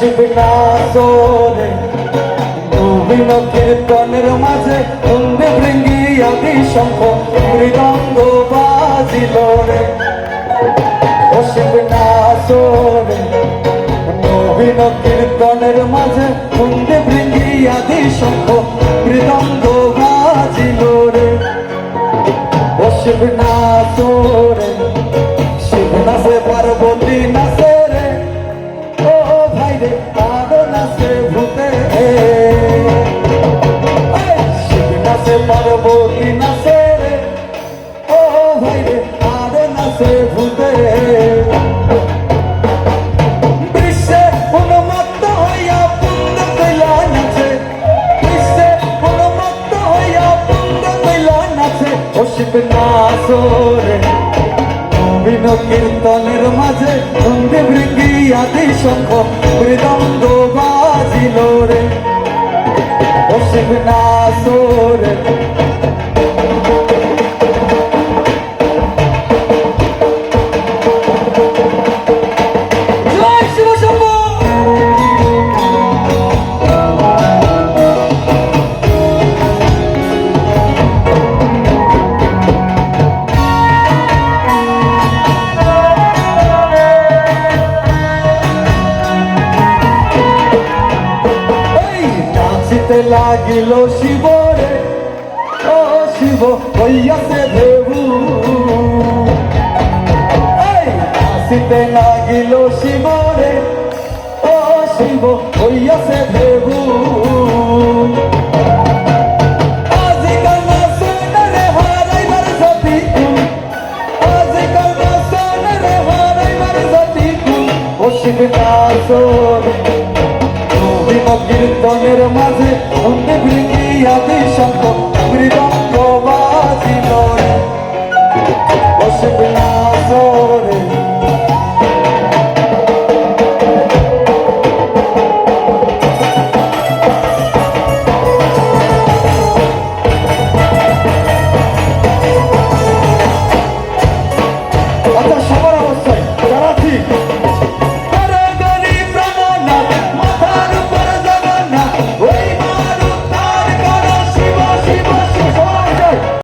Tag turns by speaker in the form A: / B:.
A: না সোরে নবীন কীর্তনের মাঝে বন্দে ভৃঙ্গি আদি শঙ্খ মৃদঙ্গ বাজিল রে। বসবে না সোরে নবীন কীর্তনের মাঝে বন্দে ভৃঙ্গি আদি শঙ্খ মৃদঙ্গ বাজিল রে। বসবে না সোরে পার্বতী নাচে রে। ও ভাই রে আরও নাচে ভূতে। বিশ্বে উন্মত্ত হইয়া পুণ্য কইলা নাচে। বিশ্বে উন্মত্ত হইয়া পুণ্য কইলা নাচে। ও শিব নাচরে নবীন কীর্তনের মাঝে সন্ধে বৃদ্ধি আদি শঙ্খ মৃদঙ্গ লাগিল শিব রে ও শিব হইয়াছে দেবু। নাচিতে লাগিল শিব রে ও শিব হইয়াছে দেবু। আজিকাল নাচনে কীর্তনের মাঝে অন্ধে বৃত্তি আদি সম্পদ